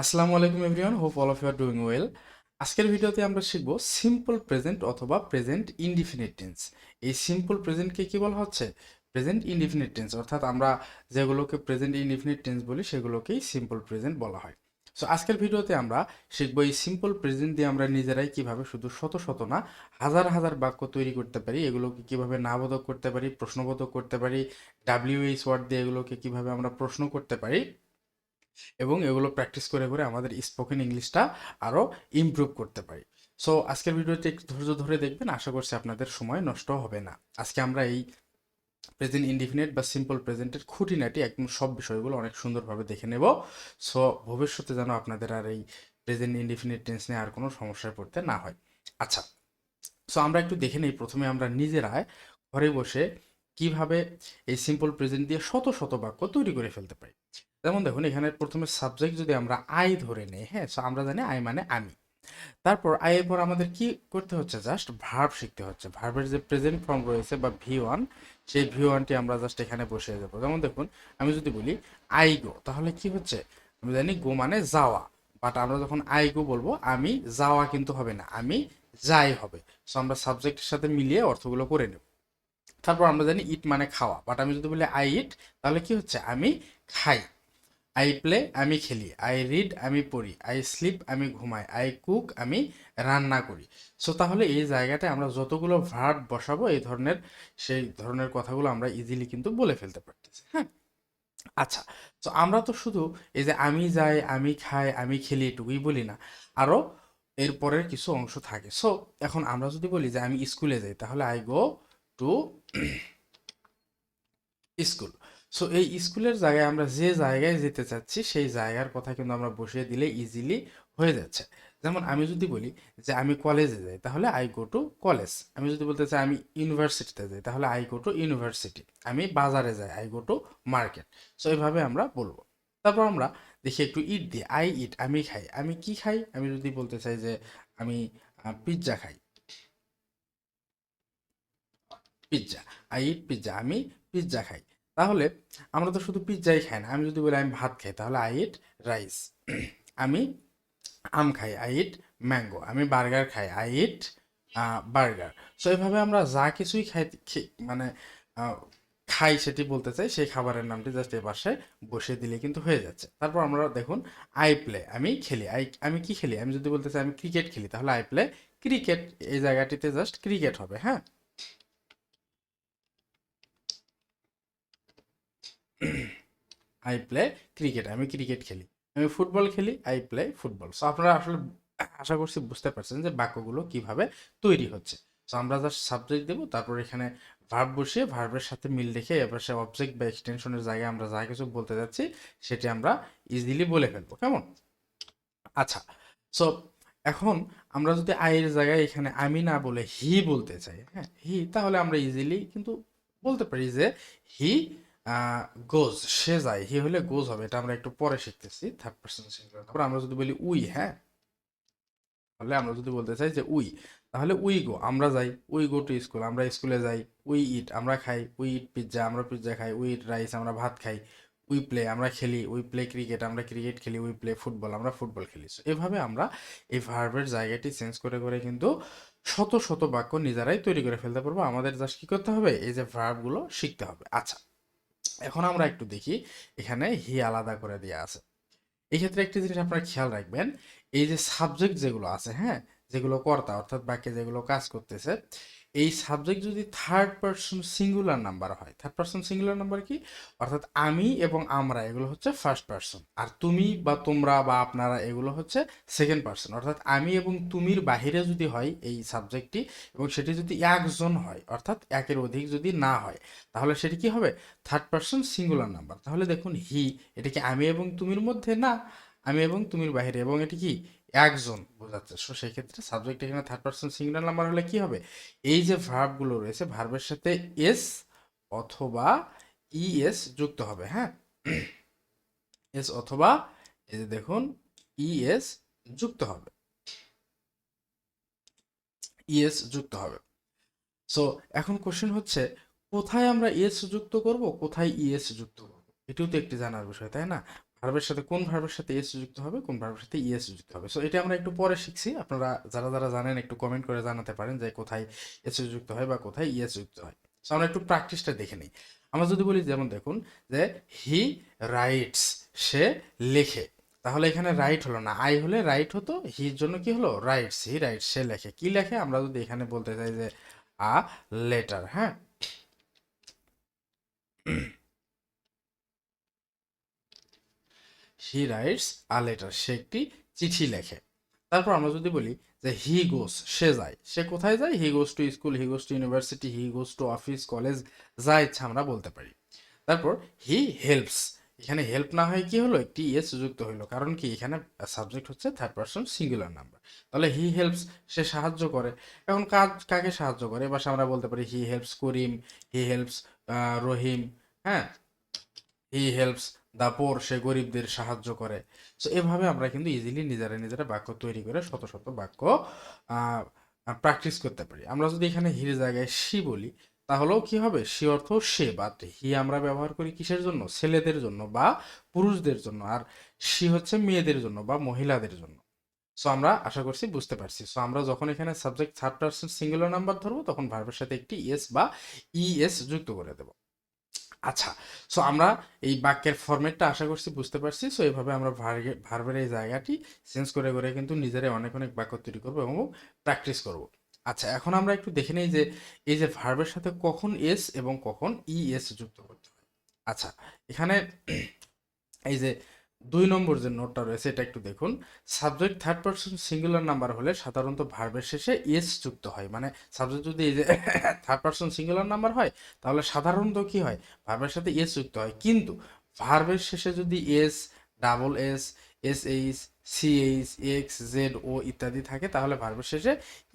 আসসালামু আলাইকুম everyone hope all of you are doing well আজকের ভিডিওতে আমরা শিখব সিম্পল প্রেজেন্ট অথবা প্রেজেন্ট ইনডিফিনিট টেন্স এই সিম্পল প্রেজেন্টকে কি বলা হচ্ছে? প্রেজেন্ট ইনডিফিনিট টেন্স অর্থাৎ আমরা যেগুলোকে প্রেজেন্ট ইনডিফিনিট টেন্স বলি, সেগুলোকেই সিম্পল প্রেজেন্ট বলা হয়। সো আজকের ভিডিওতে আমরা শিখব এই সিম্পল প্রেজেন্ট দিয়ে আমরা নিজেরাই কীভাবে শুধু শত শত না, হাজার হাজার বাক্য তৈরি করতে পারি, এগুলোকে কীভাবে নাবোধক করতে পারি, প্রশ্নবোধক করতে পারি ডাব্লিউএইচ ওয়ার্ড দিয়ে এগুলোকে কীভাবে আমরা প্রশ্ন করতে পারি এবং এগুলো প্র্যাকটিস করে করে আমাদের স্পোকেন ইংলিশটা আরও ইমপ্রুভ করতে পারি। সো আজকের ভিডিওতে একটু ধৈর্য ধরে দেখবেন, আশা করছি আপনাদের সময় নষ্ট হবে না। আজকে আমরা এই প্রেজেন্ট ইনডিফিনিট বা সিম্পল প্রেজেন্টের খুঁটিনাটি একদম সব বিষয়গুলো অনেক সুন্দরভাবে দেখে নেব। সো ভবিষ্যতে যেন আপনাদের আর এই প্রেজেন্ট ইনডিফিনিট টেন্স নিয়ে আর কোনো সমস্যায় পড়তে না হয়। আচ্ছা সো আমরা একটু দেখে নেই, প্রথমে আমরা নিজেরাই ঘরে বসে কীভাবে এই সিম্পল প্রেজেন্ট দিয়ে শত শত বাক্য তৈরি করে ফেলতে পারি। যেমন দেখুন, এখানে প্রথমে সাবজেক্ট যদি আমরা আই ধরে নেই হ্যাঁ? সো আমরা জানি আই মানে আমি। তারপর আই এর পর আমাদের কি করতে হচ্ছে? জাস্ট ভার্ব শিখতে হচ্ছে। ভার্বের যে প্রেজেন্ট ফর্ম রয়েছে বা ভি ওয়ান সেই ভি ওয়ানটি আমরা জাস্ট এখানে বসিয়ে দেবো। যেমন দেখুন, আমি যদি বলি আই গো তাহলে কি হচ্ছে? আমি জানি গো মানে যাওয়া। বাট আমরা যখন আই গো বলব, আমি যাওয়া কিন্তু হবে না, আমি যাই হবে। সো আমরা সাবজেক্টের সাথে মিলিয়ে অর্থগুলো করে নেব। তারপর আমরা জানি ইট মানে খাওয়া। বাট আমি যদি বলি আই ইট তাহলে কি হচ্ছে? আমি খাই। আই প্লে আমি খেলি। আই রিড আমি পড়ি। আই স্লিপ আমি ঘুমাই। আই কুক আমি রান্না করি। সো তাহলে এই জায়গাটায় আমরা যতগুলো ভার্ব বসাবো, এই ধরনের, সেই ধরনের কথাগুলো আমরা ইজিলি কিন্তু বলে ফেলতে পারতেছি হ্যাঁ? আচ্ছা তো আমরা তো শুধু এই যে আমি যাই, আমি খাই, আমি খেলি এটুকুই বলি না আরও এর পরের কিছু অংশ থাকে। সো এখন আমরা যদি বলি যে আমি স্কুলে যাই, তাহলে I go to school so এই স্কুলের জায়গায় আমরা যে জায়গায় যেতে চাচ্ছি, সেই জায়গার কথা কিন্তু আমরা বসিয়ে দিলে ইজিলি হয়ে যাচ্ছে। যেমন আমি যদি বলি যে আমি কলেজে যাই, তাহলে আই গো টু কলেজ আমি যদি বলতে চাই আমি ইউনিভার্সিটিতে যাই, তাহলে আই গো টু ইউনিভার্সিটি আমি বাজারে যাই I go to market so এইভাবে আমরা বলব। তারপর আমরা দেখি একটু ইট দিই আই ইট আমি খাই। আমি কি খাই? আমি যদি বলতে চাই যে আমি পিৎজা খাই। পিৎজা আই ইট পিৎজা আমি পিৎজা খাই। তাহলে আমরা তো শুধু পিৎজাই খাই না। আমি যদি বলি আমি ভাত খাই, তাহলে আই ইট রাইস আমি আম খাই আই ইট ম্যাঙ্গো আমি বার্গার খাই আই ইট বার্গার সো এইভাবে আমরা যা কিছুই খাই মানে খাই সেটি বলতে চাই, সেই খাবারের নামটি জাস্ট এ পাশে বসিয়ে দিলে কিন্তু হয়ে যাচ্ছে। তারপর আমরা দেখুন আই প্লে আমি খেলি। আই আমি কি খেলি? আমি যদি বলতে চাই আমি ক্রিকেট খেলি, তাহলে আই প্লে ক্রিকেট এই জায়গাটিতে জাস্ট ক্রিকেট হবে হ্যাঁ? আই প্লে ক্রিকেট আমি ক্রিকেট খেলি। আমি ফুটবল খেলি আই প্লে ফুটবল সো আপনারা আসলে আশা করছি বুঝতে পারছেন যে বাক্যগুলো কীভাবে তৈরি হচ্ছে। সো আমরা জাস্ট সাবজেক্ট দেবো, তারপর এখানে ভার্ব বসিয়ে ভার্বের সাথে মিল রেখে এবার সে অবজেক্ট বা এক্সটেনশনের জায়গায় আমরা যা কিছু বলতে যাচ্ছি, সেটি আমরা ইজিলি বলে ফেলব। কেমন? আচ্ছা সো এখন আমরা যদি আয়ের জায়গায় এখানে আমি না বলে হি বলতে চাই হ্যাঁ হি তাহলে আমরা ইজিলি কিন্তু বলতে পারি যে হি গোজ সে যায় হি হলে গোজ হবে, এটা আমরা একটু পরে শিখতেছি থার্ড পার্সন সিঙ্গুলার তারপর আমরা যদি বলি উই হ্যাঁ? তাহলে আমরা যদি বলতে চাই যে উই, তাহলে উই গো, আমরা যাই, উই গো টু স্কুল, আমরা স্কুলে যাই, উই ইট, আমরা খাই, উই ইট পিৎজা, আমরা পিৎজা খাই, উই ইট রাইস, আমরা ভাত খাই, উই প্লে, আমরা খেলি, উই প্লে ক্রিকেট, আমরা ক্রিকেট খেলি, উই প্লে ফুটবল, আমরা ফুটবল খেলি। এভাবে আমরা এই ভার্বের জায়গাটি চেঞ্জ করে করে কিন্তু শত শত বাক্য নিজেরাই তৈরি করে ফেলতে পারব। আমাদের জাস্ট কী করতে হবে? এই যে ভার্বগুলো শিখতে হবে। আচ্ছা এখন আমরা একটু দেখি এখানে হি আলাদা করে দেওয়া আছে। এই ক্ষেত্রে একটি জিনিস আপনারা খেয়াল রাখবেন, এই যে সাবজেক্ট যেগুলো আছে হ্যাঁ যেগুলো কর্তা অর্থাৎ বাকি যেগুলো কাজ করতেছে এই সাবজেক্ট যদি থার্ড পার্সন সিঙ্গুলার নাম্বার হয় থার্ড পার্সন সিঙ্গুলার নাম্বার কি? অর্থাৎ আমি এবং আমরা, এগুলো হচ্ছে ফার্স্ট পার্সন আর তুমি বা তোমরা বা আপনারা, এগুলো হচ্ছে সেকেন্ড পার্সন অর্থাৎ আমি এবং তুমির বাহিরে যদি হয় এই সাবজেক্টটি এবং সেটি যদি একজন হয়, অর্থাৎ একের অধিক যদি না হয়, তাহলে সেটি কি হবে? থার্ড পার্সন সিঙ্গুলার নাম্বার তাহলে দেখুন হি এটা কি আমি এবং তুমির মধ্যে না আমি এবং তুমির বাইরে এবং এটি কি? একজন বোঝাচ্ছে। সো সেই ক্ষেত্রে সাবজেক্ট এখানে থার্ড পার্সন সিঙ্গুলার নাম্বার হলে কি হবে? এই যে ভার্বগুলো রয়েছে ভার্বের সাথে এস অথবা ইএস যুক্ত হবে হ্যাঁ? এস অথবা, এই যে দেখুন ইএস যুক্ত হবে। ইএস যুক্ত হবে। সো এখন কোশ্চেন হচ্ছে, কোথায় আমরা এস যুক্ত করব? কোথায় ইএস যুক্ত করব? এটিও তো একটি জানার বিষয়, তাই না? ভার্বের সাথে কোন ভার্বের সাথে এস যুক্ত হবে, কোন ভার্বের সাথে ইএস যুক্ত হবে। সো এটা আমরা একটু পরে শিখছি। আপনারা যারা যারা জানেন, একটু কমেন্ট করে জানাতে পারেন যে কোথায় এস যুক্ত হয় বা কোথায় ইএস যুক্ত হয়। সো আমরা একটু প্র্যাকটিসটা দেখে নিই। আমরা যদি বলি, যেমন দেখুন, যে হি রাইটস সে লেখে। তাহলে এখানে রাইট হলো না। আই হলে রাইট হতো হির জন্য কি হলো? রাইটস হি রাইটস সে লেখে। কি লেখে? আমরা যদি এখানে বলতে চাই যে আ লেটার হ্যাঁ? হি রাইটস আ লেটার সে একটি চিঠি লেখে। তারপর আমরা যদি বলি যে হি গোস সে যায়। সে কোথায় যায়? He goes to school he goes to university he goes to office college যা ইচ্ছা আমরা বলতে পারি। তারপর হি হেল্পস এখানে হেল্প না হয় কি হলো? একটি ইয়েস যুক্ত হইল। কারণ কি? এখানে সাবজেক্ট হচ্ছে থার্ড পার্সন সিঙ্গুলার নাম্বার তাহলে হি হেল্পস সে সাহায্য করে। এখন কাজ, কাকে সাহায্য করে? এবার আমরা বলতে পারি he helps Karim he helps রহিম হ্যাঁ? হি হেল্পস দা পোর সে গরিবদের সাহায্য করে। সো এভাবে আমরা কিন্তু ইজিলি নিজেরা নিজেরা বাক্য তৈরি করে শত শত বাক্য প্র্যাকটিস করতে পারি। আমরা যদি এখানে হির জায়গায় সি বলি, তাহলেও কি হবে? সে অর্থ সে বাট হি আমরা ব্যবহার করি কিসের জন্য? ছেলেদের জন্য বা পুরুষদের জন্য। আর সি হচ্ছে মেয়েদের জন্য বা মহিলাদের জন্য। সো আমরা আশা করছি বুঝতে পারছি। সো আমরা যখন এখানে subject third person singular number ধরবো, তখন ভার্বের সাথে একটি এস বা ইএস যুক্ত করে দেব। আচ্ছা সো আমরা এই বাক্যের ফরম্যাটটা আশা করছি বুঝতে পারছি সো এইভাবে আমরা ভার্বের এই জায়গাটি চেঞ্জ করে করে কিন্তু নিজেরাই অনেক অনেক বাক্য তৈরি করব এবং প্র্যাকটিস করব। আচ্ছা এখন আমরা একটু দেখে নিই যে এই যে ভার্বের সাথে কখন এস এবং কখন ই এস যুক্ত করতে হয়। আচ্ছা এখানে এই যে দুই নম্বর যে নোটটা রয়েছে, এটা একটু দেখুন। Subject third person singular number হলে সাধারণত ভার্বের শেষে এস যুক্ত হয়। মানে সাবজেক্ট যদি থার্ড পার্সন সিঙ্গুলার নাম্বার হয়, তাহলে সাধারণত কি হয়? ভার্বের সাথে এস যুক্ত হয়। কিন্তু ভার্বের শেষে যদি S double S S H CH X Z O ইত্যাদি থাকে, তাহলে ভার্বের শেষে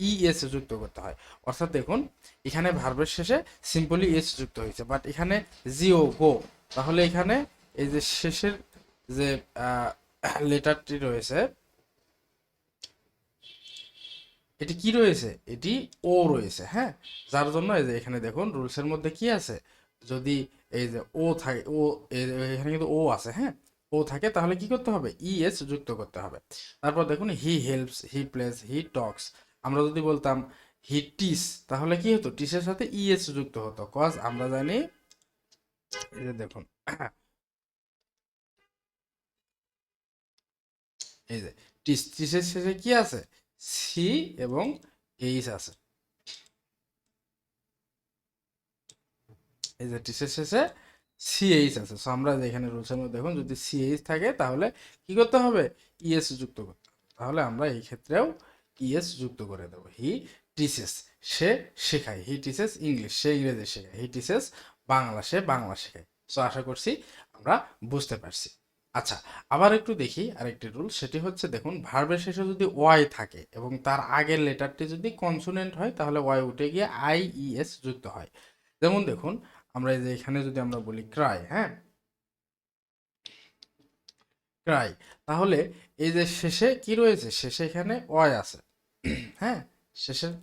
ই এস যুক্ত করতে হয়। অর্থাৎ দেখুন, এখানে ভার্বের শেষে সিম্পলি এস যুক্ত হয়েছে। বাট এখানে জিও গো তাহলে এখানে এই যে শেষের যে লেটারটি রয়েছে, এটি কি রয়েছে? এটি ও রয়েছে হ্যাঁ? যার জন্য এই যে এখানে দেখুন রুলসের মধ্যে কি আছে? যদি এই যে ও থাকে ও এখানে কিন্তু ও আছে হ্যাঁ? ও থাকে, তাহলে কি করতে হবে? ই ইএস যুক্ত করতে হবে। তারপর দেখুন he helps he place he টক্স আমরা যদি বলতাম হি টিস তাহলে কি হতো? টিসের সাথে ইএস যুক্ত হতো কজ আমরা জানি, এই যে দেখুন এই যে টিস টিসের শেষে কি আছে সি এবং এইচ আছে এই যে টিসের শেষে সিএইচ আছে সো আমরা এখানে রুলসের মধ্যে দেখুন যদি সিএইচ থাকে তাহলে কি করতে হবে ইএস যুক্ত করতে তাহলে আমরা এই ক্ষেত্রেও ইএস যুক্ত করে দেবো হি টিসেস সে শেখায় হি টিসেস ইংলিশ সে ইংরেজি শেখায় হি টিসেস বাংলা সে বাংলা শেখায় সো আশা করছি আমরা বুঝতে পারছি আচ্ছা আবার একটু দেখি আরেকটি রুল সেটি হচ্ছে দেখুন ভার্বের শেষে যদি ওয়াই থাকে এবং তার আগের লেটারটি যদি কনসোনেন্ট হয়, তাহলে ওয়াই উঠে গিয়ে আই ইএস যুক্ত হয়। যেমন দেখুন, আমরা এই যে এখানে যদি আমরা বলি ক্রাই হ্যাঁ? ক্রাই তাহলে এই যে শেষে কি রয়েছে? শেষে এখানে ওয়াই আছে হ্যাঁ? শেষের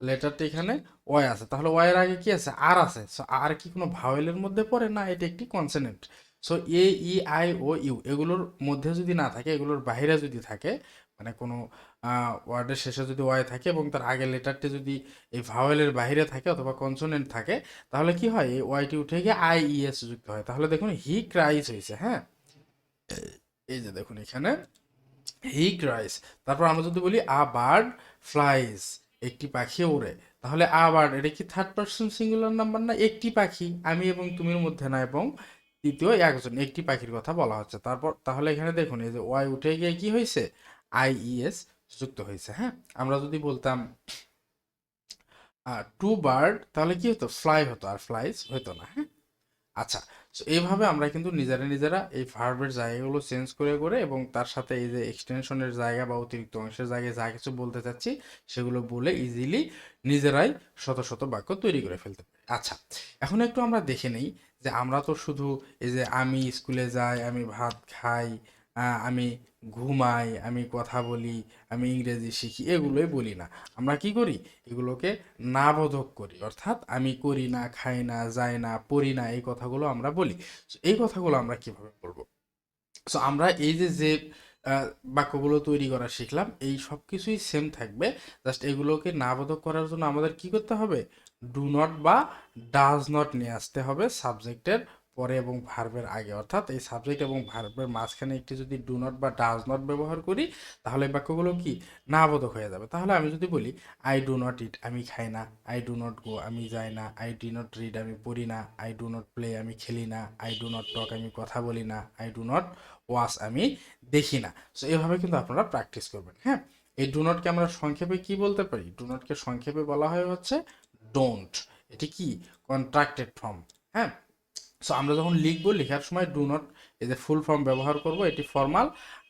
লেটারটি এখানে ওয়াই আছে, তাহলে ওয়াইয়ের আগে কি আছে? আর আছে আর কি কোনো ভাওয়েলের মধ্যে পড়ে না? এটি একটি consonant so A E I O U এগুলোর মধ্যে যদি না থাকে, এগুলোর বাইরে যদি থাকে মানে কোনো ওয়ার্ডের শেষে যদি ওয়াই থাকে এবং তার আগের লেটারটি যদি এই ভাওয়েলের বাইরে থাকে অথবা কনসোনেন্ট থাকে, তাহলে কি হয়? এই ওয়াইটি উঠে গিয়ে আই ই এস যুক্ত হয়। তাহলে দেখুন হি ক্রাইস হয়েছে হ্যাঁ? এই যে দেখুন এখানে হি ক্রাইস তারপর আমরা যদি বলি আ বার্ড ফ্লাইজ একটি পাখি ওড়ে। তাহলে আ বার্ড এটা কি থার্ড পার্সন সিঙ্গুলার নাম্বার না? একটি পাখি, আমি এবং তুমির মধ্যে না, এবং তৃতীয় একজন, একটি পাখির কথা বলা হচ্ছে। তারপর, তাহলে এখানে দেখুন, এই যে ওয়াই উঠে গিয়ে কি হয়েছে? আইইএস যুক্ত হয়েছে হ্যাঁ? আমরা যদি বলতাম টু বার্ড, তাহলে কি হতো? ফ্লাই হতো, আর ফ্লাইস হতো না হ্যাঁ? আচ্ছা তো এইভাবে আমরা কিন্তু নিজেরা নিজেরা এই ভার্বের জায়গাগুলো চেঞ্জ করে করে এবং তার সাথে এই যে এক্সটেনশনের জায়গা বা অতিরিক্ত অংশের জায়গায় যা কিছু বলতে চাচ্ছি, সেগুলো বলে ইজিলি নিজেরাই শত শত বাক্য তৈরি করে ফেলতে পারি। আচ্ছা এখন একটু আমরা দেখে নেই যে আমরা তো শুধু এই যে আমি স্কুলে যাই, আমি ভাত খাই আমি ঘুমাই, আমি কথা বলি, আমি ইংরেজি শিখি, এগুলোই বলি না। আমরা কি করি? এগুলোকে না বোধক করি। অর্থাৎ আমি করি না, খাই না, যাই না, পড়ি না, এই কথাগুলো আমরা বলি। এই কথাগুলো আমরা কীভাবে বলব সো আমরা এই যে যে বাক্যগুলো তৈরি করা শিখলাম, এই সব কিছুই সেম থাকবে। জাস্ট এগুলোকে নাবোধক করার জন্য আমাদের কি করতে হবে? ডু নট বা ডাজ নট নিয়ে আসতে হবে সাবজেক্টের পরে এবং ভার্বের আগে। অর্থাৎ এই সাবজেক্ট এবং ভার্বের মাঝখানে একটি যদি ডু নট বা ডাজ নট ব্যবহার করি, তাহলে বাক্যগুলো কি? নাবোধক হয়ে যাবে। তাহলে আমি যদি বলি আই ডু নট ইট আমি খাই না। আই ডু নট গো আমি যাই না। আই ডু নট রিড আমি পড়ি না। আই ডু নট প্লে আমি খেলি না। আই ডু নট টক আমি কথা বলি না। আই ডু নট ওয়াশ আমি দেখি না। সো এভাবে কিন্তু আপনারা প্র্যাকটিস করবেন হ্যাঁ? এই ডু নটকে আমরা সংক্ষেপে কি বলতে পারি? ডু নটকে সংক্ষেপে বলা হয় হচ্ছে ডোন্ট এটি কি? কন্ট্রাক্টেড ফর্ম হ্যাঁ? সো আমরা যখন লিখব, লেখার সময় ডু নট এই যে ফুল ফর্ম ব্যবহার করব, এটি ফর্মাল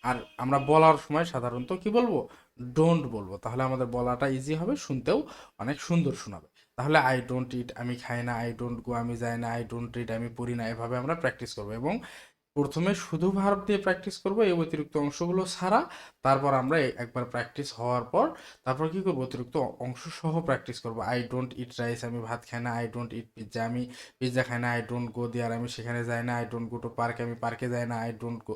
আর আমরা বলার সময় সাধারণত কি বলব? ডোন্ট বলব। তাহলে আমাদের বলাটা ইজি হবে, শুনতেও অনেক সুন্দর শোনাবে। তাহলে আই ডোন্ট ইট আমি খাই না আই ডোন্ট গো আমি যাই না আই ডোন্ট রিড আমি পড়ি না, এভাবে আমরা প্র্যাকটিস করব। এবং প্রথমে শুধু ভার্ব দিয়ে প্র্যাকটিস করব, এই অতিরিক্ত অংশগুলো ছাড়া। তারপর আমরা একবার প্র্যাকটিস হওয়ার পর, তারপর কি করব? অতিরিক্ত অংশ সহ প্র্যাকটিস করব। আই ডোন্ট ইট রাইস আমি ভাত খাই না। আই ডোন্ট ইট পিৎজা আমি পিৎজা খাই না। আই ডোন্ট গো দেয়ার আমি সেখানে যাই না। I don't go to park আমি পার্কে যাই না। আই ডোন্ট গো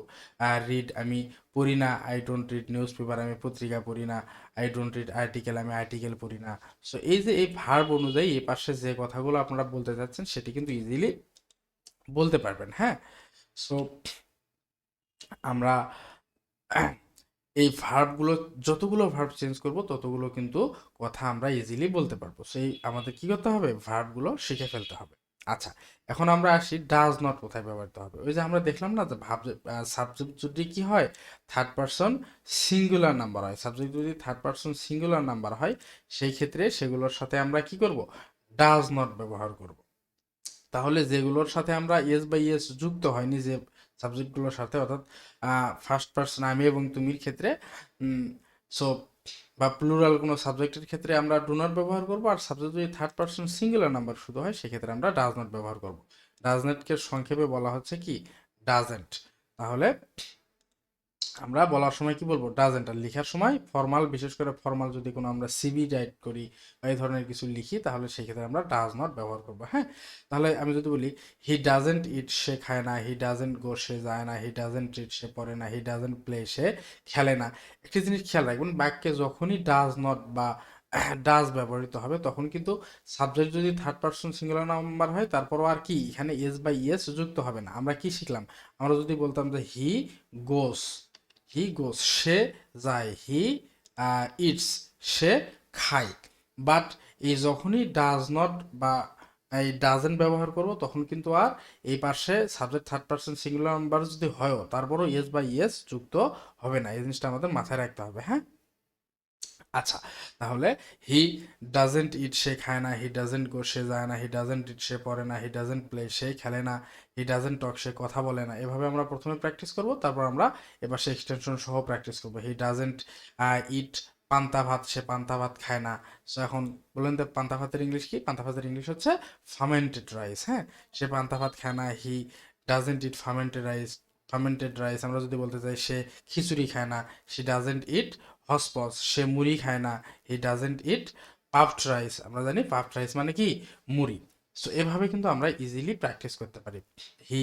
রিড আমি পড়ি না। I don't read newspaper আমি পত্রিকা পড়ি না। আই ডোন্ট রিড আর্টিকেল আমি আর্টিকেল পড়ি না। সো এই যে এই ভার্ব অনুযায়ী এই পাশে যে কথাগুলো আপনারা বলতে চাচ্ছেন, সেটি কিন্তু ইজিলি বলতে পারবেন হ্যাঁ? সো আমরা এই ভার্বগুলো যতগুলো ভার্ব চেঞ্জ করব, ততগুলো কিন্তু কথা আমরা ইজিলি বলতে পারব। সেই আমাদের কি করতে হবে? ভার্বগুলো শিখে ফেলতে হবে। আচ্ছা এখন আমরা আসি ডাজ নট কোথায় ব্যবহৃত হবে? ওই যে আমরা দেখলাম না যে ভাব সাবজেক্ট যদি কি হয় থার্ড পারসন সিঙ্গুলার নাম্বার হয়। সাবজেক্ট যদি থার্ড পারসন সিঙ্গুলার নাম্বার হয়, সেই ক্ষেত্রে সেগুলোর সাথে আমরা কি করব? ডাজ নট ব্যবহার করব। তাহলে যেগুলোর সাথে আমরা ইয়েস বাই ইয়েস যুক্ত হয়নি, যে সাবজেক্টগুলোর সাথে, অর্থাৎ ফার্স্ট পার্সন আমি এবং তুমির ক্ষেত্রে সো বা প্লুরাল কোনো সাবজেক্টের ক্ষেত্রে আমরা ডু নট ব্যবহার করব, আর সাবজেক্ট যদি থার্ড পার্সন সিঙ্গুলার নাম্বার শুধু হয়, সেক্ষেত্রে আমরা ডাজনট ব্যবহার করব। ডাজ নটকে সংক্ষেপে বলা হচ্ছে কি? ডাজেন্ট তাহলে আমরা বলার সময় কি বলব ডাজেন্ট আর লেখার সময় ফর্মাল বিশেষ করে ফর্মাল যদি কোনো আমরা সিবি রাইট করি বা এই ধরনের কিছু লিখি, তাহলে সেক্ষেত্রে আমরা ডাজ নট ব্যবহার করব হ্যাঁ? তাহলে আমি যদি বলি হি ডাজেন্ট ইট সে খায় না হি ডাজেন্ট গো সে যায় না হি ডাজেন্ট ইট সে পড়ে না হি ডাজেন্ট প্লে সে খেলে না। একটি জিনিস খেয়াল রাখবেন, বাক্যে যখনই ডাজ নট বা ডাজ ব্যবহৃত হবে, তখন কিন্তু সাবজেক্ট যদি থার্ড পার্সন সিঙ্গুলার নাম্বার হয়, তারপরও আর কি, এখানে এস বাই ইয়েস যুক্ত হবে না। আমরা কি শিখলাম? আমরা যদি বলতাম যে হি গোস হি গোস সে যায় হি ইটস সে খায় বাট এই যখনই ডাজ নট বা এই ডাজেন্ট ব্যবহার করব, তখন কিন্তু আর এই পাশে subject third person singular number যদি হয়ও, তারপরও ইয়েস বাই ইয়েস যুক্ত হবে না। এই জিনিসটা আমাদের মাথায় রাখতে হবে হ্যাঁ? আচ্ছা তাহলে হি ডাজেন্ট ইট সে খায় না হি ডাজেন্ট গো সে যায় না হি ডাজেন্ট ইট সে পড়ে না হি ডাজেন্ট প্লে সে খেলে না হি ডাজেন্ট টক সে কথা বলে না। এভাবে আমরা প্রথমে প্র্যাকটিস করব, তারপর আমরা এবার সে এক্সটেনশন সহ প্র্যাকটিস করব। হি ডাজেন্ট ইট পান্তা ভাত, সে পান্তা ভাত খায় না। সো এখন বলেন তো পান্তা ভাতের ইংলিশ কি? পান্তা ভাতের ইংলিশ হচ্ছে ফার্মেন্টেড রাইস হ্যাঁ? সে পান্তা ভাত খায় না he doesn't eat fermented rice fermented rice আমরা যদি বলতে চাই সে খিচুড়ি খায় না সি ডাজেন্ট ইট হসপস সে মুড়ি খায় না he doesn't eat puffed rice আমরা জানি পাফড রাইস মানে কি? মুড়ি। সো এভাবে কিন্তু আমরা ইজিলি প্র্যাকটিস করতে পারি। He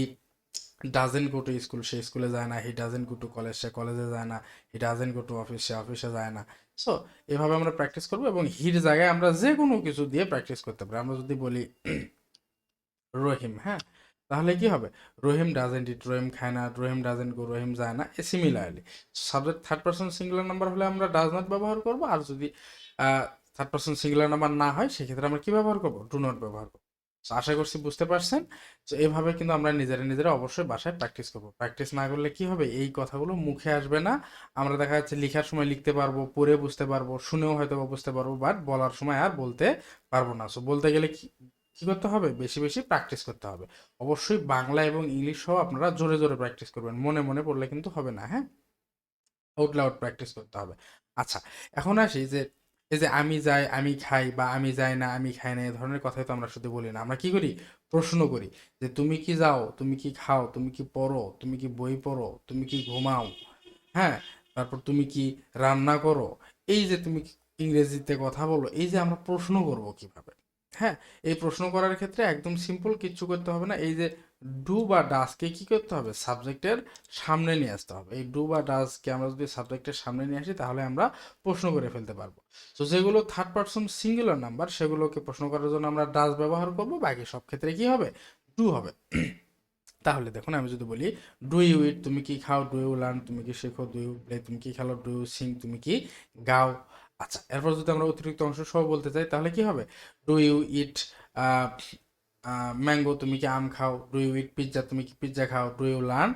doesn't go to school সে স্কুলে যায় না he doesn't go to college সে কলেজে যায় না he doesn't go to office সে অফিসে যায় না। সো এভাবে আমরা প্র্যাকটিস করব এবং হির জায়গায় আমরা যে কোনো কিছু দিয়ে প্র্যাকটিস করতে পারি। আমরা যদি বলি রহিম হ্যাঁ? তাহলে কি হবে? রহিম ডাজেন্ট ইট রহিম খায় না, রহিম ডাজেন্ট গো রহিম যায় না similarly subject third person singular number হলে আমরা ডাজ নট ব্যবহার করব, আর যদি থার্ড পার্সন সিঙ্গুলার নাম্বার না হয়, সেক্ষেত্রে আমরা কি ব্যবহার করব? ডু নট ব্যবহার করব। আশা করছি বুঝতে পারছেন। তো এভাবে কিন্তু আমরা নিজেরা নিজেরা অবশ্যই বাসায় প্র্যাকটিস করব। প্র্যাকটিস না করলে কি হবে? এই কথাগুলো মুখে আসবে না। আমরা দেখা যাচ্ছে লেখার সময় লিখতে পারব, পড়ে বুঝতে পারব, শুনেও হয়তো বুঝতে পারব বাট বলার সময় আর বলতে পারব না। সো বলতে গেলে কি কি করতে হবে, বেশি বেশি প্র্যাকটিস করতে হবে। অবশ্যই বাংলা এবং ইংলিশ সহ আপনারা জোরে জোরে প্র্যাকটিস করবেন, মনে মনে পড়লে কিন্তু হবে না হ্যাঁ? আউট লাউড প্র্যাকটিস করতে হবে। আচ্ছা এখন আসি যে, এই যে আমি যাই, আমি খাই বা আমি যাই না, আমি খাই না, এই ধরনের কথাই তো আমরা শুধু বলি না। আমরা কি করি? প্রশ্ন করি যে, তুমি কি যাও? তুমি কি খাও? তুমি কি পড়ো? তুমি কি বই পড়ো? তুমি কি ঘুমাও? হ্যাঁ? তারপর তুমি কি রান্না করো? এই যে তুমি ইংরেজিতে কথা বলো, এই যে আমরা প্রশ্ন করব কীভাবে? হ্যাঁ এই প্রশ্ন করার ক্ষেত্রে একদম সিম্পল কিচ্ছু করতে হবে না। এই যে ডু বা ডাসকে কি করতে হবে? সাবজেক্টের সামনে নিয়ে আসতে হবে। এই ডু বা ডাসকে আমরা যদি সাবজেক্টের সামনে নিয়ে আসি, তাহলে আমরা প্রশ্ন করে ফেলতে পারব। তো যেগুলো থার্ড পার্সন সিঙ্গুলার নাম্বার সেগুলোকে প্রশ্ন করার জন্য আমরা ডাস ব্যবহার করব। বাকি সব ক্ষেত্রে কি হবে? ডু হবে। তাহলে দেখুন, আমি যদি বলি ডু ইউ ইট তুমি কি খাও? ডু ইউ লার্ন তুমি কি শেখো? ডু ইউ প্লে তুমি কি খেলো? ডু ইউ সিং তুমি কি গাও? আচ্ছা এরপর যদি আমরা অতিরিক্ত অংশ সহ বলতে চাই, তাহলে কি হবে? ডু ইউ ইট ম্যাঙ্গো তুমি কি আম খাও? ডু ইউ ইট পিৎজা তুমি কি পিৎজা খাও? ডু ইউ লার্ন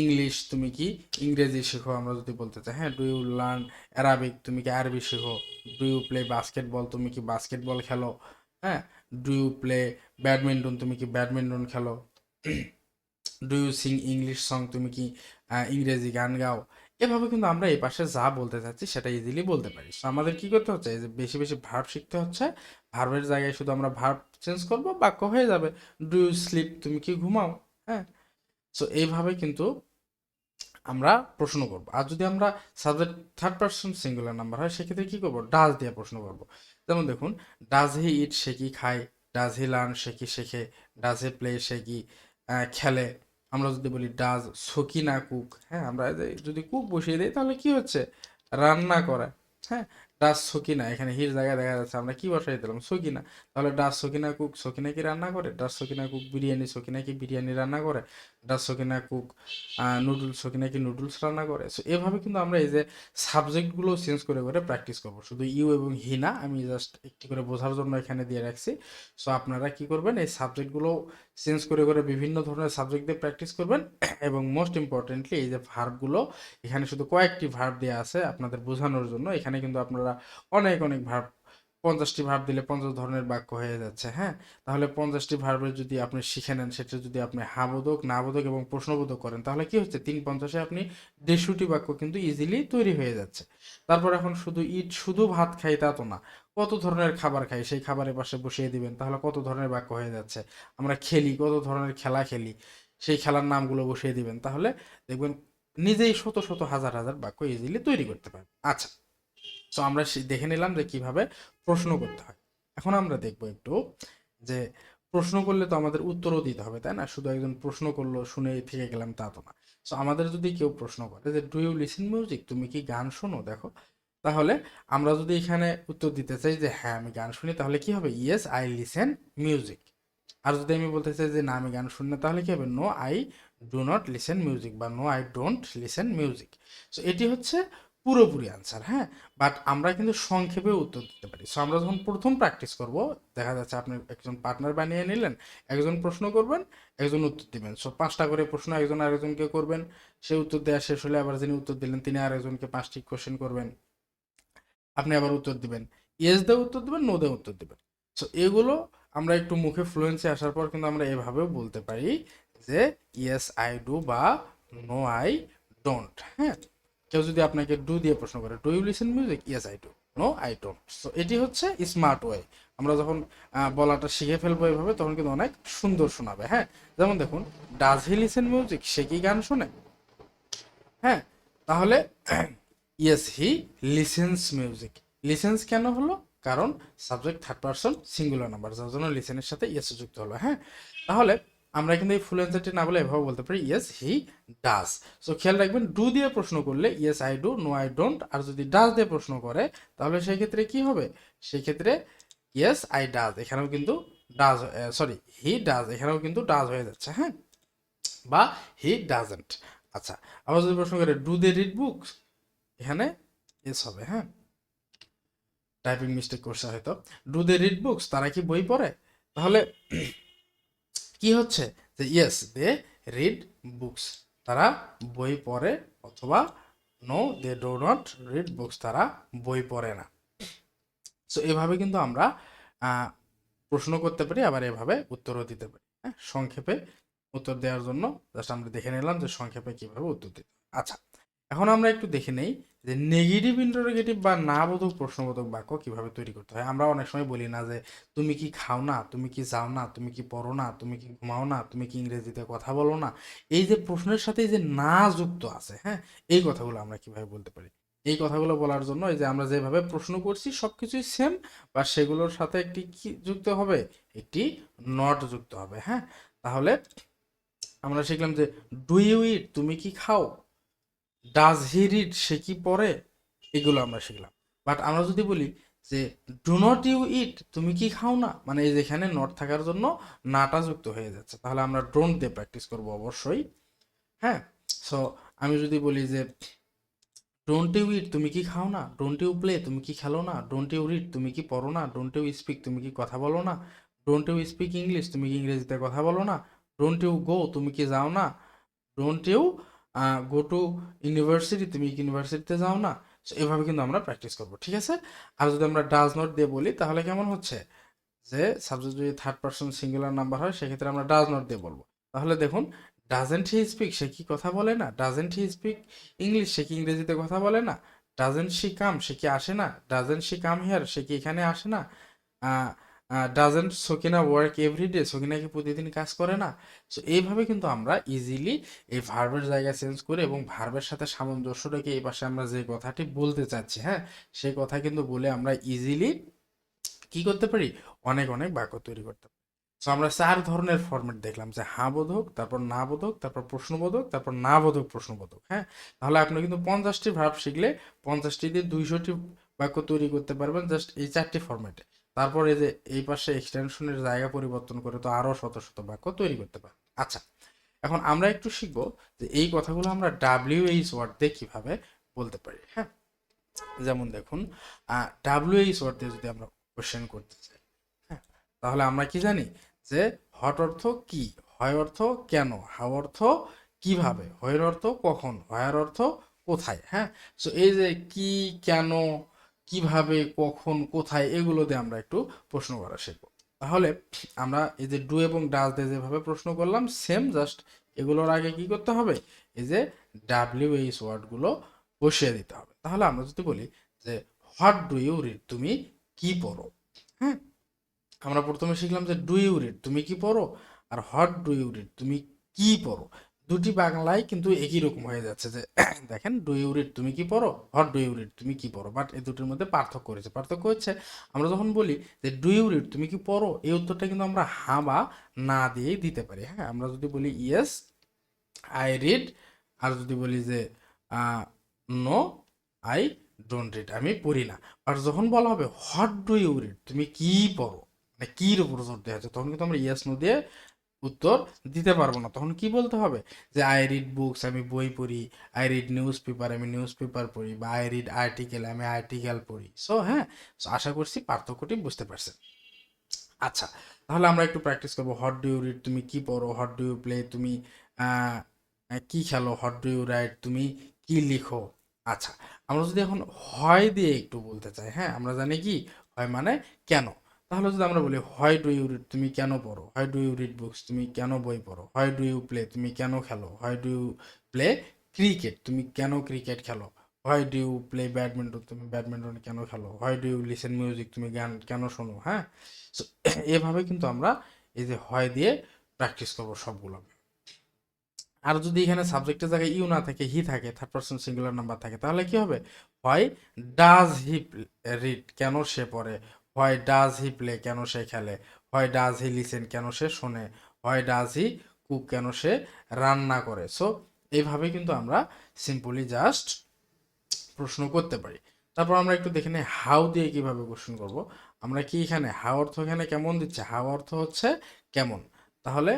ইংলিশ তুমি কি ইংরেজি শেখো? আমরা যদি বলতে চাই হ্যাঁ ডু ইউ লার্ন অ্যারাবিক তুমি কি আরবি শেখো? ডু ইউ প্লে বাস্কেটবল তুমি কি বাস্কেটবল খেলো? হ্যাঁ ডু ইউ প্লে ব্যাডমিন্টন তুমি কি ব্যাডমিন্টন খেলো? Do you sing English song তুমি কি ইংরেজি গান গাও? এভাবে কিন্তু আমরা এই পাশে যা বলতে চাচ্ছি সেটা ইজিলি বলতে পারি। আমাদের কি করতে হচ্ছে? যে বেশি বেশি ভার্ব শিখতে হচ্ছে। ভার্বের জায়গায় শুধু আমরা ভার্ব চেঞ্জ করব, বাক্য হয়ে যাবে। ডু ইউ স্লিপ তুমি কি ঘুমাও? হ্যাঁ? সো এইভাবে কিন্তু আমরা প্রশ্ন করব। আর যদি আমরা subject third person singular number হয়, সেক্ষেত্রে কি করব? ডাজ দিয়ে প্রশ্ন করব। যেমন দেখুন ডাজ হি ইট সে কি খায়? ডাজ হি লার্ন সে কি শেখে? ডাজ হি প্লে সে কি খেলে? আমরা যদি বলি ডাজ, সকিনা কুক হ্যাঁ আমরা যদি কুক বসিয়ে দিই, তাহলে কি হচ্ছে? রান্না করা হ্যাঁ ডাজ, সকিনা, এখানে হির জায়গায় দেখা যাচ্ছে, আমরা কি বসাই দিলাম? সকিনা, তাহলে ডাজ, সকিনা, কুক, সকিনা কি রান্না করে? ডাজ, সকিনা, কুক, বিরিয়ানি, সকিনা কি বিরিয়ানি রান্না করে? Does Sakina cook noodles Sakina কি নুডলস রান্না করে? সো এভাবে কিন্তু আমরা এই যে সাবজেক্টগুলো চেঞ্জ করে করে প্র্যাকটিস করব। শুধু ইউ এবং হি না, আমি জাস্ট একটি করে বোঝার জন্য এখানে দিয়ে রাখছি। সো আপনারা কি করবেন, এই সাবজেক্টগুলো চেঞ্জ করে করে বিভিন্ন ধরনের সাবজেক্ট দিয়ে প্র্যাকটিস করবেন। এবং মোস্ট ইম্পর্টেন্টলি এই যে ভার্বগুলো এখানে শুধু কয়েকটি ভার্ব দেওয়া আছে আপনাদের বোঝানোর জন্য। এখানে কিন্তু আপনারা অনেক অনেক ভার্ব পঞ্চাশটি ভার্ব দিলে পঞ্চাশ ধরনের বাক্য হয়ে যাচ্ছে হ্যাঁ? তাহলে পঞ্চাশটি ভার্বের যদি আপনি শিখে নেন, সেটা যদি আপনি হাবোধক, নাবোধক এবং প্রশ্নবোধক করেন, তাহলে কি হচ্ছে? তিন পঞ্চাশে আপনি দেড়শোটি বাক্য কিন্তু ইজিলি তৈরি হয়ে যাচ্ছে। তারপর এখন শুধু ইট শুধু ভাত খাই তা তো না, কত ধরনের খাবার খাই সেই খাবারের পাশে বসিয়ে দিবেন, তাহলে কত ধরনের বাক্য হয়ে যাচ্ছে? আমরা খেলি, কত ধরনের খেলা খেলি, সেই খেলার নামগুলো বসিয়ে দিবেন, তাহলে দেখবেন নিজেই শত শত হাজার হাজার বাক্য ইজিলি তৈরি করতে পারবেন। আচ্ছা তো আমরা দেখে নিলাম যে কীভাবে প্রশ্ন করতে হয়। এখন আমরা দেখব একটু যে প্রশ্ন করলে তো আমাদের উত্তরও দিতে হবে, তাই না? শুধু একজন প্রশ্ন করল, শুনে থেকে গেলাম, তা তো না। সো আমাদের যদি কেউ প্রশ্ন করে যে ডু ইউ লিসেন মিউজিক তুমি কি গান শোনো? দেখো, তাহলে আমরা যদি এখানে উত্তর দিতে চাই যে হ্যাঁ আমি গান শুনি, তাহলে কি হবে? ইয়েস আই লিসেন মিউজিক আর যদি আমি বলতে চাই যে, না, আমি গান শুনি না, তাহলে কি হবে? No I do not listen music বা no I don't listen music so এটি হচ্ছে পুরোপুরি আনসার হ্যাঁ? বাট আমরা কিন্তু সংক্ষেপে উত্তর দিতে পারি। সো আমরা যখন প্রথম প্র্যাকটিস করব, দেখা যাচ্ছে আপনি একজন পার্টনার বানিয়ে নিলেন, একজন প্রশ্ন করবেন, একজন উত্তর দিবেন। সো পাঁচটা করে প্রশ্ন, একজন আরেকজনকে করবেন। সে উত্তর দেওয়া শেষ হলে আবার যিনি উত্তর দিলেন, তিনি আরেকজনকে পাঁচটি কোশ্চেন করবেন। আপনি আবার উত্তর দিবেন। ইয়েস দিয়ে উত্তর দিবেন নো দিয়ে উত্তর দিবেন। সো এগুলো আমরা একটু মুখে ফ্লুয়েন্সি আসার পর কিন্তু আমরা এভাবেও বলতে পারি যে ইয়েস আই ডু বা নো আই ডোন্ট হ্যাঁ? কেউ যদি আপনাকে ডু দিয়ে প্রশ্ন করে do you listen music yes I do no I don't so এটি হচ্ছে স্মার্ট ওয়ে আমরা যখন বলাটা শিখে ফেলব এভাবে, তখন কিন্তু অনেক সুন্দর শোনাবে হ্যাঁ? যেমন দেখুন ডাজ হি লিসেন মিউজিক সে কি গান শোনে? হ্যাঁ? তাহলে yes he listens music listens কেন হলো? কারণ subject third person singular number যার জন্য লিসেনের সাথে ইয়েস যুক্ত হলো হ্যাঁ? তাহলে আমরা কিন্তু এই ফুল অ্যান্সারটি না বলে এভাবে বলতে পারি ইয়েস হি ডাজ সো খেয়াল রাখবেন ডু দিয়ে প্রশ্ন করলে yes I do no I don't আর যদি ডাজ দিয়ে প্রশ্ন করে, তাহলে সেই ক্ষেত্রে কি হবে? সেই ক্ষেত্রে ইয়েস আই ডাজ এখানেও কিন্তু ডাজ সরি হি ডাজ এখানেও কিন্তু ডাজ হয়ে যাচ্ছে হ্যাঁ? বা হি ডাজেন্ট আচ্ছা আবার যদি প্রশ্ন করে ডু দে রিড বুকস এখানে এস হবে হ্যাঁ? টাইপিং মিস্টেক করছে হয়তো। ডু দে রিড বুকস তারা কি বই পড়ে? তাহলে কি হচ্ছে? যে ইয়েস দে রিড বুকস তারা বই পড়ে অথবা no they do not read books তারা বই পড়ে না। সো এভাবে কিন্তু আমরা প্রশ্ন করতে পারি, আবার এভাবে উত্তরও দিতে পারি। হ্যাঁ সংক্ষেপে উত্তর দেওয়ার জন্য জাস্ট আমরা দেখে নিলাম যে সংক্ষেপে কীভাবে উত্তর দিতে। আচ্ছা। এখন আমরা একটু দেখে নেই যে নেগেটিভ ইন্টারোগেটিভ বা না বোধক প্রশ্নবোধক বাক্য কীভাবে তৈরি করতে হয়। আমরা অনেক সময় বলি না যে, তুমি কি খাও না? তুমি কি যাও না? তুমি কি পড়ো না? তুমি কি ঘুমাও না? তুমি কি ইংরেজিতে কথা বলো না? এই যে প্রশ্নের সাথে যে না যুক্ত আছে হ্যাঁ? এই কথাগুলো আমরা কীভাবে বলতে পারি? এই কথাগুলো বলার জন্য এই যে আমরা যেভাবে প্রশ্ন করছি সব কিছুই সেম বা সেগুলোর সাথে একটি কি যুক্ত হবে? একটি নট যুক্ত হবে হ্যাঁ? তাহলে আমরা শিখলাম যে ডু ইউ ইট তুমি কি খাও? ডাজ হি রিড সে কি পড়ে? এগুলো আমরা শিখলাম। বাট আমরা যদি বলি যে ডু নট ইউ ইট তুমি কি খাও না? মানে এই যেখানে নট থাকার জন্য নাটা যুক্ত হয়ে যাচ্ছে। তাহলে আমরা ডোন্ট দিয়ে প্র্যাকটিস করব অবশ্যই। হ্যাঁ? সো আমি যদি বলি যে ডোন্ট ইউ ইট তুমি কি খাও না? ডোন্ট ইউ প্লে তুমি কি খেলো না? ডোন্ট ইউ রিড তুমি কি পড়ো না? ডোন্ট ইউ স্পিক তুমি কি কথা বলো না? ডোন্ট ইউ স্পিক ইংলিশ তুমি কি ইংরেজিতে কথা বলো না? ডোন্ট ইউ গো তুমি কি যাও না? Don't you go to university তুমি ইউনিভার্সিটিতে যাও না? এভাবে কিন্তু আমরা প্র্যাকটিস করব, ঠিক আছে? আর যদি আমরা ডাজ নট দিয়ে বলি, তাহলে কেমন হচ্ছে? যে সাবজেক্ট যদি থার্ড পার্সন সিঙ্গুলার নাম্বার হয়, সেক্ষেত্রে আমরা ডাজ নট দিয়ে বলব। তাহলে দেখুন ডাজেন্ট হি স্পিক সে কি কথা বলে না? ডাজেন্ট হি স্পিক ইংলিশ সে কি ইংরেজিতে কথা বলে না? ডাজেন্ট শি কাম সে কি আসে না? ডাজেন্ট শি কাম হিয়ার সে কি এখানে আসে না? Doesn't Sakina work everyday Sakina কি প্রতিদিন কাজ করে না? সো এইভাবে কিন্তু আমরা ইজিলি এই ভার্বের জায়গা চেঞ্জ করে এবং ভার্বের সাথে সামঞ্জস্য রেখে এই পাশে আমরা যে কথাটি বলতে চাচ্ছি হ্যাঁ? সেই কথা কিন্তু বলে আমরা ইজিলি কি করতে পারি? অনেক অনেক বাক্য তৈরি করতে পারি। সো আমরা চার ধরনের ফরম্যাট দেখলাম, যে হা বোধক, তারপর না বোধক, তারপর প্রশ্নবোধক তারপর না বোধক প্রশ্নবোধক হ্যাঁ? তাহলে আপনি কিন্তু পঞ্চাশটি ভার্ব শিখলে পঞ্চাশটি দিয়ে দুইশোটি বাক্য তৈরি করতে পারবেন জাস্ট এই চারটি ফরম্যাটে তারপর এই যে, এই পাশে এক্সটেনশনের জায়গা পরিবর্তন করে তো আরও শত শত বাক্য তৈরি করতে পারবেন আচ্ছা এখন আমরা একটু শিখব যে এই কথাগুলো আমরা ডাব্লিউ এইচ ওয়ার্ড দিয়ে কীভাবে বলতে পারি হ্যাঁ? যেমন দেখুন ডাব্লিউ এইচ ওয়ার্ড দিয়ে যদি আমরা কোশ্চেন করতে চাই হ্যাঁ? তাহলে আমরা কি জানি যে হট অর্থ কি? হয় অর্থ কেন? হাও অর্থ কীভাবে? হয়ের অর্থ কখন? হয়ার অর্থ কোথায়? হ্যাঁ? সো এই যে কি, কেন কীভাবে, কখন, কোথায়, এগুলো দিয়ে আমরা একটু প্রশ্ন করা শিখব। তাহলে আমরা এই যে ডু এবং ডাজ দিয়ে যেভাবে প্রশ্ন করলাম সেম জাস্ট এগুলোর আগে কি করতে হবে? এই যে ডাব্লিউ এইচ ওয়ার্ডগুলো বসিয়ে দিতে হবে। তাহলে আমরা যদি বলি যে হোয়াট ডু ইউ রিড তুমি কি পড়ো? হ্যাঁ? আমরা প্রথমে শিখলাম যে ডু ইউ রিড তুমি কি পড়ো? আর হোয়াট ডু ইউ রিড তুমি কি পড়ো? দুটি বাংলায় কিন্তু একই রকম হয়ে যাচ্ছে যে, দেখেন ডু ইউ রিড তুমি কি পড়ো? হট ডু ইউ রিড তুমি কি পড়ো? বাট এই দুটির মধ্যে পার্থক্য রয়েছে। পার্থক্য হচ্ছে, আমরা যখন বলি যে ডু ইউ রিড তুমি কি পড়ো, এই উত্তরটা কিন্তু আমরা হা বা না দিয়েই দিতে পারি। হ্যাঁ আমরা যদি বলি ইয়েস, আই রিড, আর যদি বলি যে নো, আই ডোন্ট রিড, আমি পড়ি না। আর যখন বলা হবে হোয়াট ডু ইউ রিড তুমি কি পড়ো মানে কির উপর জোর দেওয়া হচ্ছে, তখন কিন্তু আমরা ইয়েস, নো দিয়ে উত্তর দিতে পারব না। তখন কি বলতে হবে? যে আই রিড বুকস আমি বই পড়ি আই রিড নিউজ পেপার আমি নিউজ পেপার পড়ি বা আই রিড আর্টিকেল আমি আর্টিকেল পড়ি। সো হ্যাঁ আশা করছি পার্থক্যটি বুঝতে পারছেন। আচ্ছা তাহলে আমরা একটু প্র্যাকটিস করব। হট ডু ইউ রিড তুমি কি পড়ো? হট ডু ইউ প্লে তুমি কি খেলো? হট ডু ইউ রাইট তুমি কি লিখো? আচ্ছা আমরা যদি এখন হয় দিয়ে একটু বলতে চাই হ্যাঁ আমরা জানি কি? হয় মানে কেন? তাহলে যদি আমরা বলি হয় ডু ইউ রিড তুমি কেন পড়ো? হয় ডু ইউ রিড বুকস তুমি কেন বই পড়ো? হয় ডু ইউ প্লে তুমি কেন খেলো? হয় ডু ইউ প্লে ক্রিকেট তুমি কেন ক্রিকেট খেলো? হয় ডু ইউ প্লে ব্যাডমিন্টন তুমি ব্যাডমিন্টন কেন খেলো? হয় ডু ইউ লিসেন মিউজিক তুমি গান কেন শোনো? হ্যাঁ? সো এভাবে কিন্তু আমরা এই যে হয় দিয়ে প্র্যাকটিস করব সবগুলো আর যদি এখানে সাবজেক্টের জায়গায় ইউ না থাকে হি থাকে থার্ড পার্সন সিঙ্গুলার নাম্বার থাকে, তাহলে কি হবে? হয় ডাজ হি রিড কেন সে পড়ে? হয় ডাজ হি প্লে কেন সে খেলে? হয় ডাজ হি লিসেন কেন সে শোনে? হয় ডাজ হি কুক কেন সে রান্না করে? সো এইভাবে কিন্তু আমরা সিম্পলি জাস্ট প্রশ্ন করতে পারি। তারপর আমরা একটু দেখে নিই হাউ দিয়ে কীভাবে কোশ্চেন করব। আমরা কি এখানে হাউ অর্থ এখানে কেমন দিচ্ছে? হাউ অর্থ হচ্ছে কেমন? তাহলে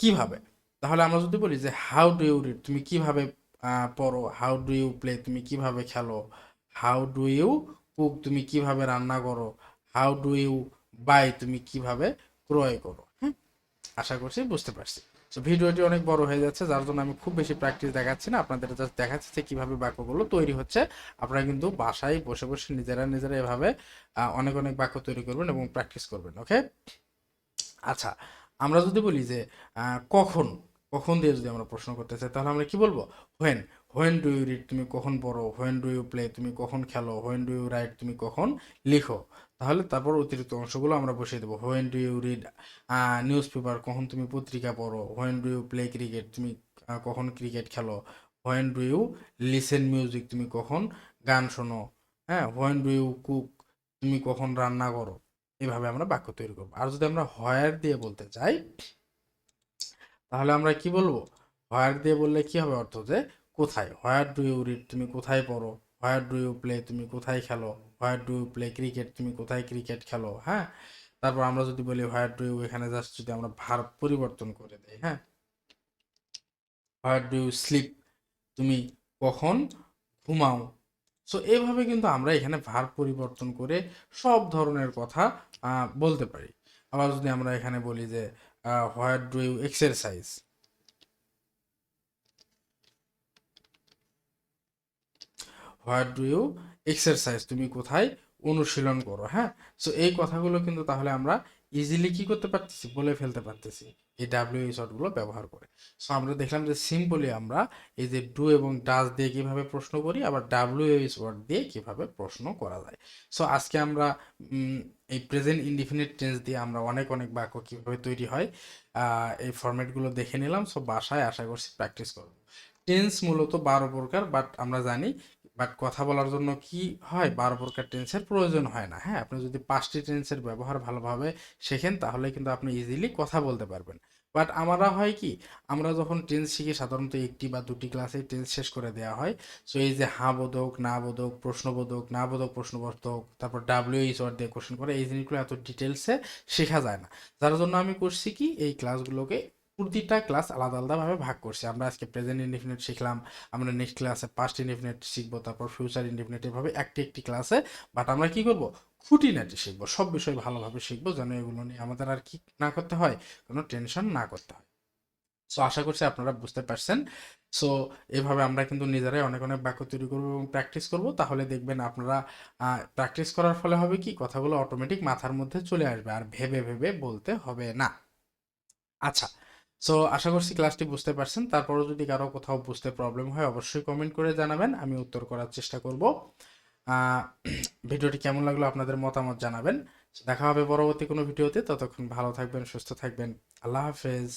কীভাবে? তাহলে আমরা যদি বলি যে হাউ ডু ইউ রিড তুমি কীভাবে পড়ো? হাউ ডু ইউ প্লে তুমি কীভাবে খেলো? হাউ ডু ইউ কুক তুমি কীভাবে রান্না করো? হাউ ডু ইউ বাই তুমি কীভাবে ক্রয় করো? হ্যাঁ আশা করছি বুঝতে পারছি। তো ভিডিওটি অনেক বড় হয়ে যাচ্ছে, যার জন্য আমি খুব বেশি প্র্যাকটিস দেখাচ্ছি না। আপনাদের জাস্ট দেখাচ্ছি যে কীভাবে বাক্যগুলো তৈরি হচ্ছে। আপনারা কিন্তু বাসায় বসে বসে নিজেরা নিজেরা এভাবে অনেক অনেক বাক্য তৈরি করবেন এবং প্র্যাকটিস করবেন ওকে আচ্ছা আমরা যদি বলি যে কখন কখন দিয়ে যদি আমরা প্রশ্ন করতে চাই, তাহলে আমরা কি বলব? When when do you read তুমি কখন পড়ো? হোয়েন ডু ইউ প্লে তুমি কখন খেলো? হোয়েন ডু ইউ রাইট তুমি কখন লিখো? তাহলে তারপর অতিরিক্ত অংশগুলো আমরা বসিয়ে দেবো। When do you read newspaper কখন তুমি পত্রিকা পড়ো? When do you play cricket তুমি কখন ক্রিকেট খেলো? When do you listen music তুমি কখন গান শোনো? হ্যাঁ হোয়েন ডু ইউ কুক তুমি কখন রান্না করো? এভাবে আমরা বাক্য তৈরি করব। আর যদি আমরা হয়ার দিয়ে বলতে চাই, তাহলে আমরা কি বলব? হোয়ার দিয়ে বললে কি হবে অর্থ? যে কোথায়? হোয়ার ডু ইউ রিড তুমি কোথায় পড়ো? হোয়ার ডু ইউ প্লে তুমি কোথায় খেলো? Where do you play cricket তুমি কোথায় ক্রিকেট খেলো? হ্যাঁ? তারপর আমরা যদি বলি হোয়ার ডু ইউ এখানে জাস্ট যদি আমরা ভার পরিবর্তন করে দেই হ্যাঁ? হোয়ার ডু ইউ স্লিপ তুমি কখন ঘুমাও? সো এইভাবে কিন্তু আমরা এখানে ভার পরিবর্তন করে সব ধরনের কথা বলতে পারি। আবার যদি আমরা এখানে বলি যে where do you exercise where do you exercise তুমি কোথায় অনুশীলন করো হ্যাঁ? সো এই কথাগুলো কিন্তু তাহলে আমরা ইজিলি কি করতে পারতেছি? বলে ফেলতে পারতেছি। এই ডাব্লিউ এই শর্টগুলো ব্যবহার করে। সো আমরা দেখলাম যে সিম্পলি আমরা এই যে ডু এবং ডাজ দিয়ে কীভাবে প্রশ্ন করি, আবার ডাব্লিউ এইচ ওয়ার্ড দিয়ে কীভাবে প্রশ্ন করা যায়। সো আজকে আমরা এই প্রেজেন্ট ইনডিফিনিট টেন্স দিয়ে আমরা অনেক অনেক বাক্য কীভাবে তৈরি হয় এই ফরম্যাটগুলো দেখে নিলাম। সো বাসায় আশা করছি প্র্যাকটিস করব। টেন্স মূলত বারো প্রকার বাট আমরা জানি বাট কথা বলার জন্য কি হয়? বারো প্রকার টেন্সের প্রয়োজন হয় না হ্যাঁ? আপনি যদি পাঁচটি টেন্সের ব্যবহার ভালোভাবে শেখেন, তাহলে কিন্তু আপনি ইজিলি কথা বলতে পারবেন। বাট আমরা হয় কি, আমরা যখন টেন্স শিখি, সাধারণত একটি বা দুটি ক্লাসে টেন্স শেষ করে দেওয়া হয়। সো এই যে হ্যাঁ বোধক, না বোধক প্রশ্নবোধক না বোধক প্রশ্নবোধক তারপর ডাব্লিউ এইচ ওয়ার্ড দিয়ে কোশ্চেন করে, এই জিনিসগুলো এত ডিটেলসে শেখা যায় না। যার জন্য আমি করছি কি, এই ক্লাসগুলোকে প্রতিটা ক্লাস আলাদা আলাদাভাবে ভাগ করছি। আমরা আজকে প্রেজেন্ট ইনডিফিনিট শিখলাম, আমরা নেক্সট ক্লাসে পাস্ট ইনডিফিনিট শিখব, তারপর ফিউচার ইনডিফিনিট এভাবে একটি একটি ক্লাসে বাট আমরা কি করব? খুঁটিনাটি শিখব, সব বিষয় ভালোভাবে শিখব যেন এগুলো নিয়ে আমাদের আর কি না করতে হয়, কোনো টেনশন না করতে হয়। সো আশা করছি আপনারা বুঝতে পারছেন। সো এভাবে আমরা কিন্তু নিজেরাই অনেক অনেক বাক্য তৈরি করব এবং প্র্যাকটিস করব। তাহলে দেখবেন আপনারা প্র্যাকটিস করার ফলে হবে কি? কথাগুলো অটোমেটিক মাথার মধ্যে চলে আসবে, আর ভেবে ভেবে বলতে হবে না। আচ্ছা সো আশা করছি ক্লাসটি বুঝতে পারছেন। তারপরও যদি কারও কোথাও বুঝতে প্রবলেম হয়, অবশ্যই কমেন্ট করে জানাবেন। আমি উত্তর করার চেষ্টা করব। ভিডিওটি কেমন লাগল আপনাদের মতামত জানাবেন। দেখা হবে পরবর্তী কোনো ভিডিওতে। ততক্ষণ ভালো থাকবেন, সুস্থ থাকবেন। আল্লাহ হাফেজ।